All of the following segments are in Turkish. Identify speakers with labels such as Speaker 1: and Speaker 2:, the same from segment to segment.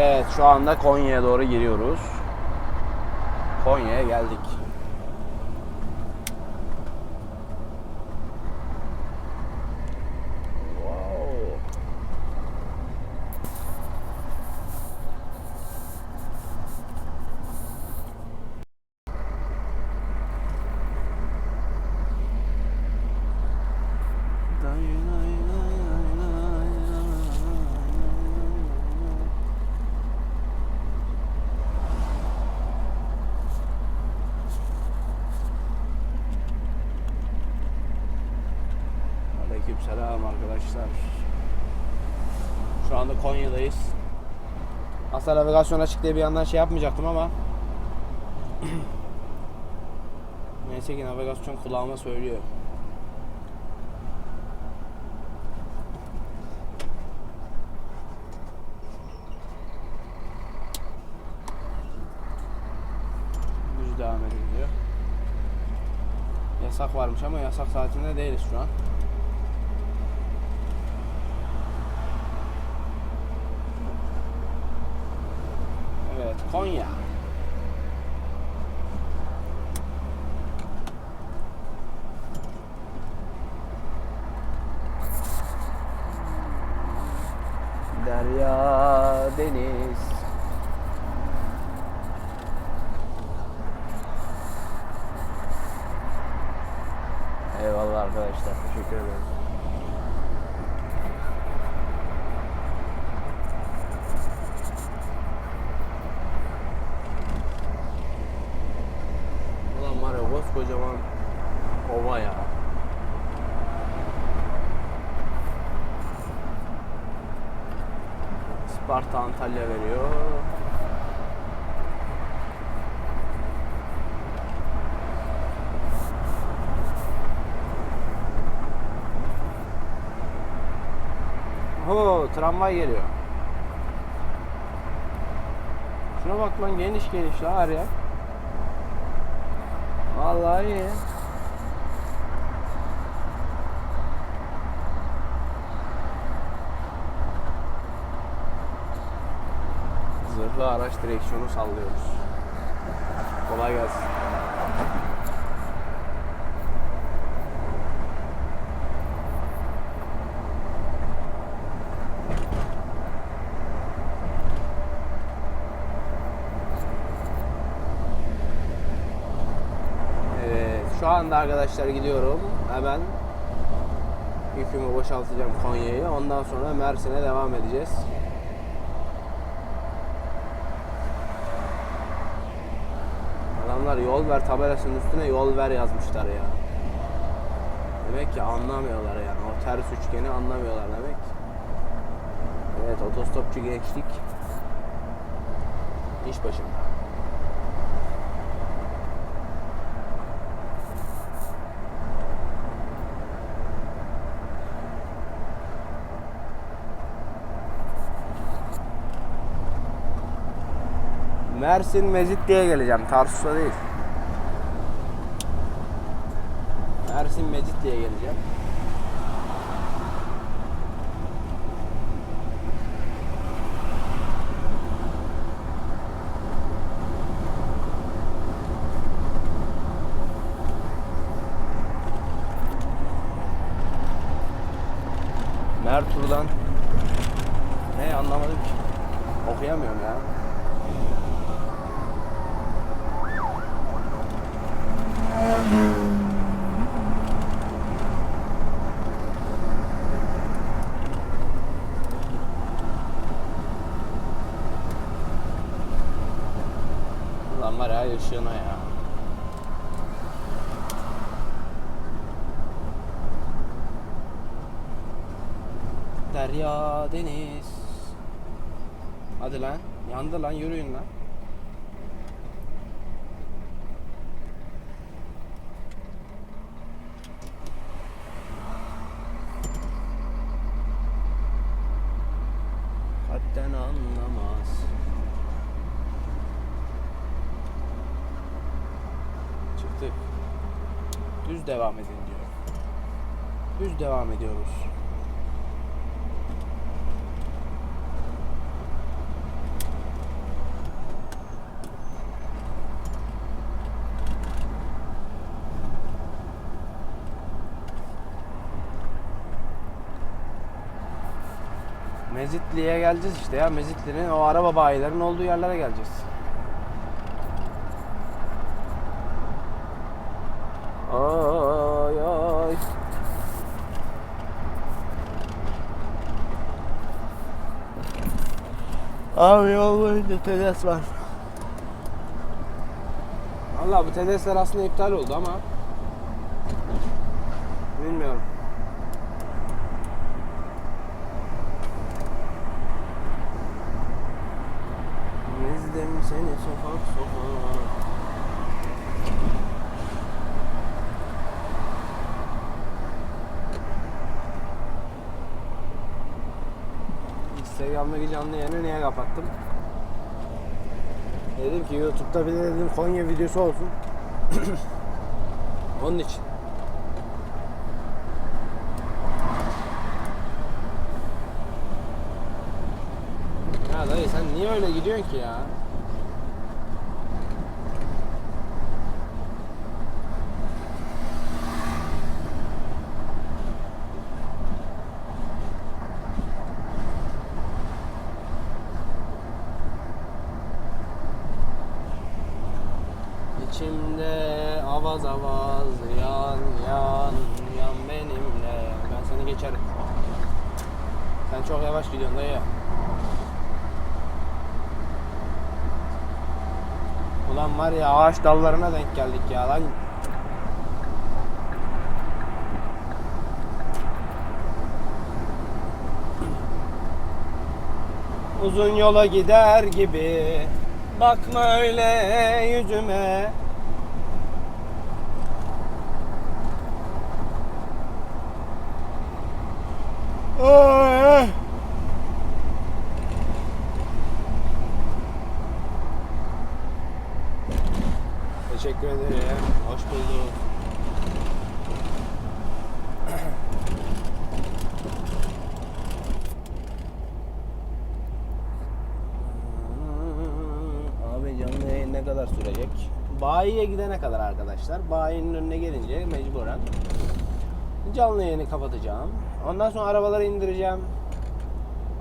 Speaker 1: Evet şu anda Konya'ya doğru giriyoruz. Konya'ya geldik. Arkadaşlar. Şu anda Konya'dayız. Aslında navigasyon açık diye bir yandan şey yapmayacaktım ama Neyse ki navigasyon kulağıma söylüyor. Düz devam edin. Yasak varmış ama yasak saatinde değiliz şu an. Evet, Konya. Derya, deniz. Eyvallah arkadaşlar, teşekkür ederim. Ulan var ya koskocaman ova ya. Sparta Antalya veriyor. Ho tramvay geliyor. Şuna bak lan geniş geniş la her yer. Vallahi iyi. Zırhlı araç direksiyonu sallıyoruz. Kolay gelsin. Evet, şu anda arkadaşlar gidiyorum. Hemen yükümü boşaltacağım Konya'yı. Ondan sonra Mersin'e devam edeceğiz. Adamlar yol ver tabelasının üstüne yol ver yazmışlar ya. Demek ki anlamıyorlar yani. O ters üçgeni anlamıyorlar demek. Evet otostopçu gençlik. İş başında. Mersin Mezit diye geleceğim. Tarsus'a değil. Mersin Mezit diye geleceğim. Mertur'dan ne anlamadım ki. Okuyamıyorum ya. Ulan var ya ışığına ya. Derya deniz. Hadi lan. Yandı lan yürüyün lan. devam ediyoruz. Mezitli'ye geleceğiz işte ya. Mezitli'nin o araba bayilerinin olduğu yerlere geleceğiz. Abi yol boyunca TEDES var. Valla bu TEDES'ler aslında iptal oldu ama bilmiyorum. Ezdim seni sokak sokak. Instagram'daki canlı yayını niye kapattım? Dedim ki YouTube'da bir de dedim Konya videosu olsun. Onun için. Ya dayı sen niye öyle gidiyorsun ki ya? Avaz yan yan yan benimle. Ben seni geçerim. Sen çok yavaş gidiyorsun dayı. Ulan var ya ağaç dallarına denk geldik ya lan. Uzun yola gider gibi Bakma öyle yüzüme Ay. Teşekkür ederim. Hoş bulduk. Abi canlı yayın ne kadar sürecek? Bayiye gidene kadar arkadaşlar. Bayinin önüne gelince mecburen canlı yayını kapatacağım. Ondan sonra arabaları indireceğim.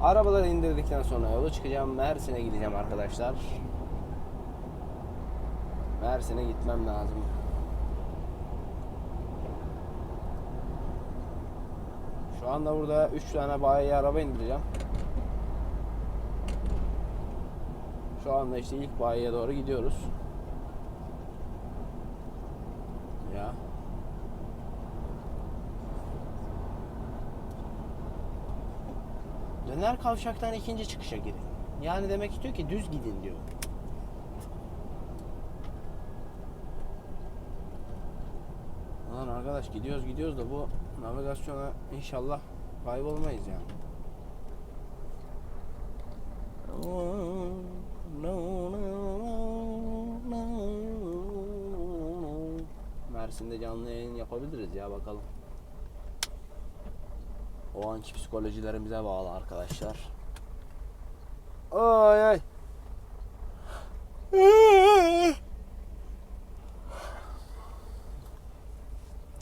Speaker 1: Arabaları indirdikten sonra yola çıkacağım. Mersin'e gideceğim arkadaşlar. Mersin'e gitmem lazım. Şu anda burada 3 tane bayiye araba indireceğim. Şu anda işte ilk bayiye doğru gidiyoruz. Ya. Döner kavşaktan ikinci çıkışa girin. Yani demek istiyor ki düz gidin diyor. Lan arkadaş gidiyoruz gidiyoruz da bu navigasyona inşallah kaybolmayız yani. Mersin'de canlı yayın yapabiliriz ya bakalım. O anki psikolojilerimize bağlı arkadaşlar. Ay ay.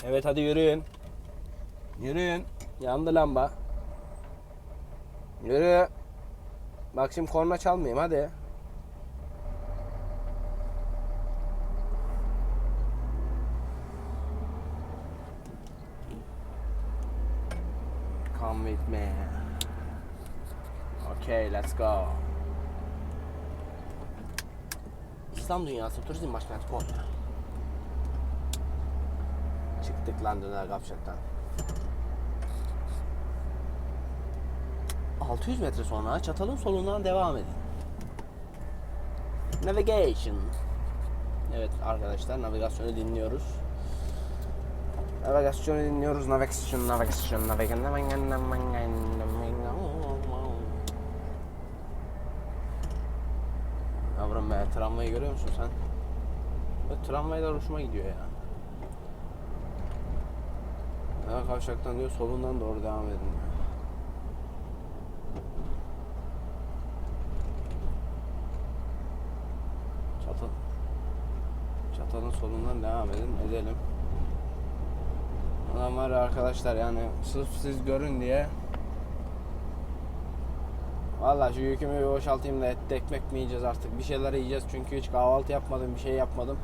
Speaker 1: Evet hadi yürüyün. Yürüyün. Yandı lamba. Yürü. Bak şimdi korna çalmayayım hadi. Let's. İslam dünyası turizm başkenti Konya. Çıktık lan döner kavşaktan. 600 metre sonra çatalın solundan devam edin. Navigation. Evet arkadaşlar navigasyonu dinliyoruz. Navigasyonu dinliyoruz. Navigation, navigation, navigation, navigation, navigation. Yavrum be tramvayı görüyor musun sen? Bu tramvaylar hoşuma gidiyor ya. Ya kavşaktan diyor solundan doğru devam edin diyor. Çatı. Çatanın solundan devam edin. Edelim. Adam var ya arkadaşlar yani sırf siz görün diye Valla şu yükümü bir boşaltayım da etli ekmek mi yiyeceğiz artık? Bir şeyler yiyeceğiz çünkü hiç kahvaltı yapmadım, bir şey yapmadım.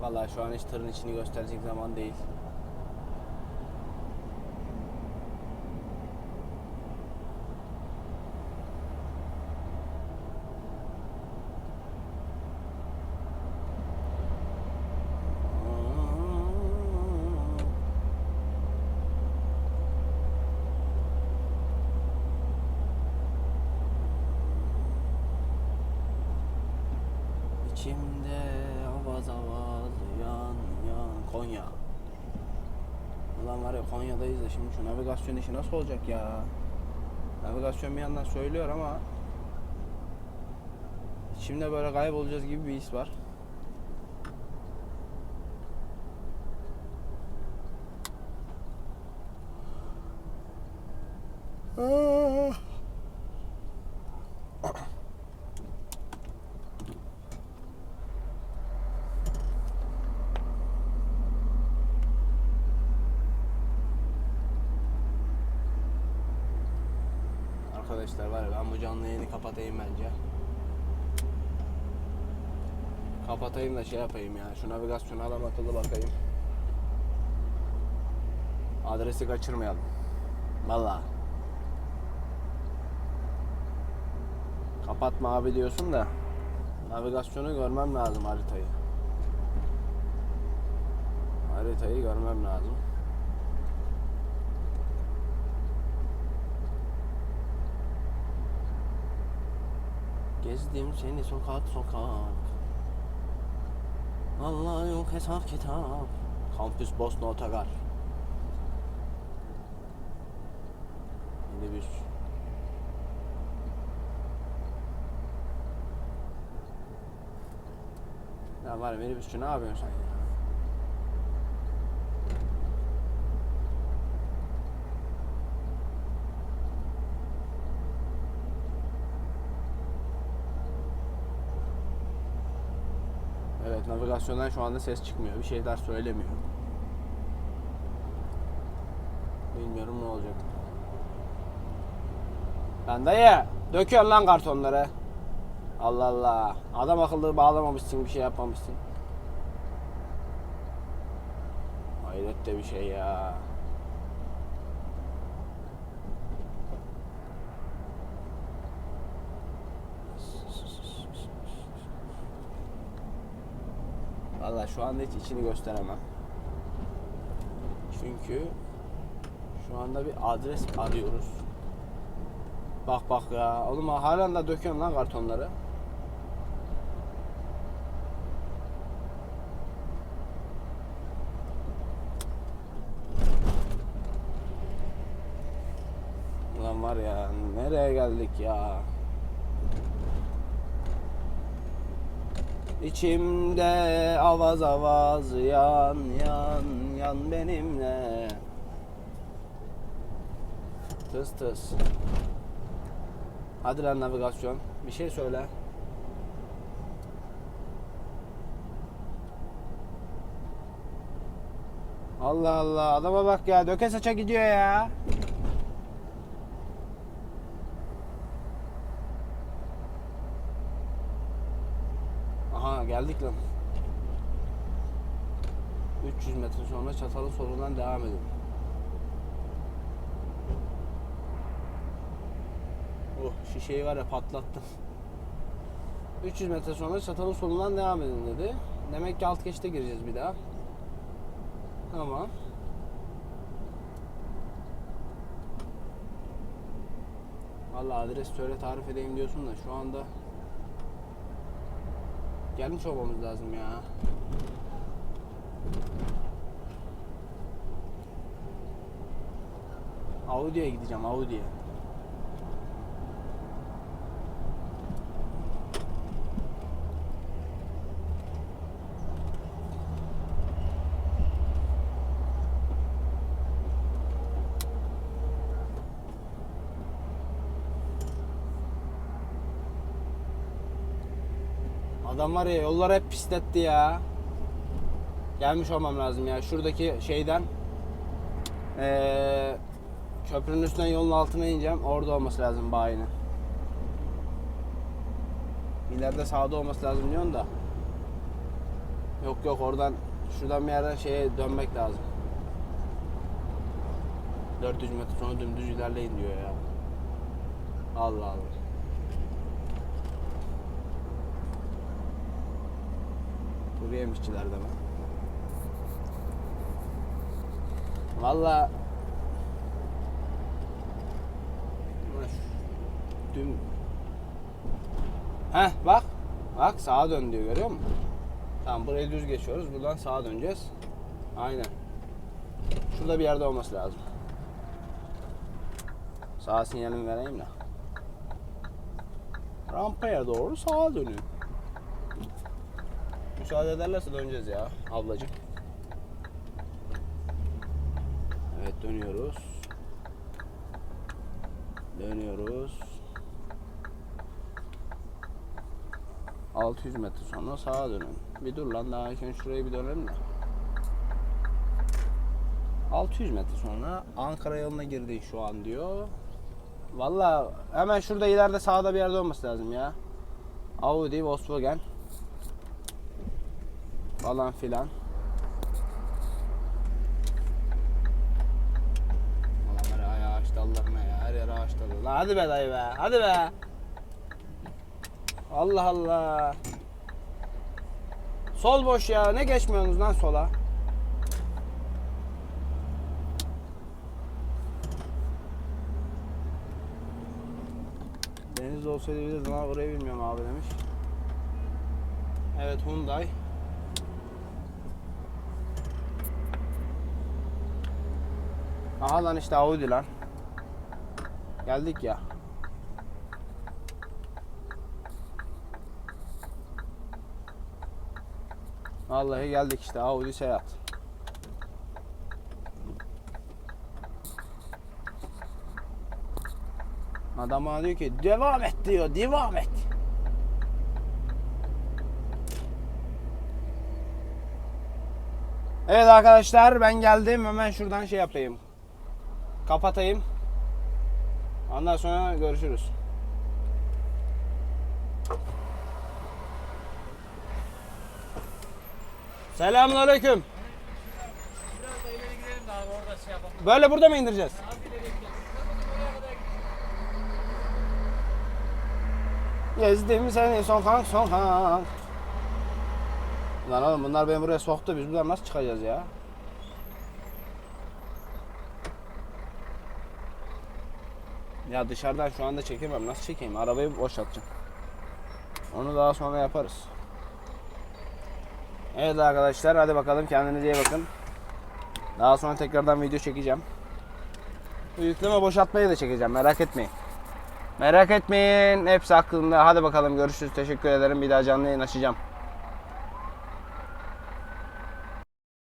Speaker 1: Valla şu an hiç tırın içini gösterecek zaman değil. İçimde avaz avaz yan yan Konya. Ulan var ya Konya'dayız da şimdi şu navigasyon işi nasıl olacak ya? Navigasyon bir yandan söylüyor ama Şimdi böyle kaybolacağız gibi bir his var. Arkadaşlar var ya ben bu canlı yayını kapatayım bence. Kapatayım da şey yapayım ya. Şu navigasyonu adam akıllı bakayım. Adresi kaçırmayalım. Vallahi. Kapatma abi diyorsun da navigasyonu görmem lazım haritayı. Haritayı görmem lazım. Gezdim seni sokak sokak. Allah yok hesap kitap. Kampüs Bosna Otogar. Minibüs. Ya var minibüsçü ne yapıyorsun sen ya? Evet navigasyondan şu anda ses çıkmıyor. Bir şeyler söylemiyor. Bilmiyorum ne olacak. Lan dayı döküyorsun lan kartonları. Allah Allah. Adam akıllı bağlamamışsın bir şey yapmamışsın. Hayret de bir şey ya. Valla şu anda hiç içini gösteremem. Çünkü şu anda bir adres arıyoruz. Bak bak ya. Oğlum halen de döküyorum lan kartonları. Ulan var ya nereye geldik ya? İçimde avaz avaz yan yan yan benimle. Tıs tıs. Hadi lan navigasyon. Bir şey söyle. Allah Allah. Adama bak ya. Döke saça gidiyor ya Lan. 300 metre sonra çatalı solundan devam edin. Oh şişeyi var ya patlattım. 300 metre sonra çatalı solundan devam edin dedi. Demek ki alt geçte gireceğiz bir daha. Tamam. Vallahi adres söyle tarif edeyim diyorsun da şu anda Gelmiş olmamız lazım ya. Audi'ye gideceğim Audi'ye. Adam var ya yollar hep pisletti ya. Gelmiş olmam lazım ya. Şuradaki şeyden eee köprünün üstünden yolun altına ineceğim. Orada olması lazım bayinin. İleride sağda olması lazım diyorsun da. Yok yok oradan şuradan bir yerden şeye dönmek lazım. 400 metre sonra dümdüz ilerleyin diyor ya. Allah Allah. Kuru yemişçilerde mi? Valla Dün Heh bak Bak sağa dön diyor görüyor musun? Tamam burayı düz geçiyoruz. Buradan sağa döneceğiz. Aynen. Şurada bir yerde olması lazım. Sağ sinyalimi vereyim de. Rampaya doğru sağa dönün. Müsaade ederlerse döneceğiz ya ablacık. Evet dönüyoruz. Dönüyoruz. 600 metre sonra sağa dönün. Bir dur lan daha önce şurayı bir dönelim de. 600 metre sonra Ankara yoluna girdi şu an diyor. Valla hemen şurada ileride sağda bir yerde olması lazım ya. Audi, Volkswagen falan filan. Var ya ağaç dallarına ya her yer ağaç dalı. Lan hadi be dayı be hadi be. Allah Allah. Sol boş ya ne geçmiyorsunuz lan sola? Deniz olsaydı bilirdim ama burayı bilmiyorum abi demiş. Evet Hyundai. Aha lan işte Audi lan. Geldik ya. Vallahi geldik işte Audi Seat. Adam bana diyor ki devam et diyor devam et. Evet arkadaşlar ben geldim hemen şuradan şey yapayım. Kapatayım. Ondan sonra görüşürüz. Selamünaleyküm.
Speaker 2: Biraz da ileri gidelim de abi orada şey yapalım.
Speaker 1: Böyle burada mı indireceğiz? Gezdim seni sokak sokak. Lan oğlum bunlar beni buraya soktu. Biz buradan nasıl çıkacağız ya? Ya dışarıdan şu anda çekemem. Nasıl çekeyim? Arabayı boşaltacağım. Onu daha sonra yaparız. Evet arkadaşlar hadi bakalım kendinize iyi bakın. Daha sonra tekrardan video çekeceğim. Bu yükleme boşaltmayı da çekeceğim merak etmeyin. Merak etmeyin. Hepsi aklımda. Hadi bakalım görüşürüz. Teşekkür ederim. Bir daha canlı yayın açacağım.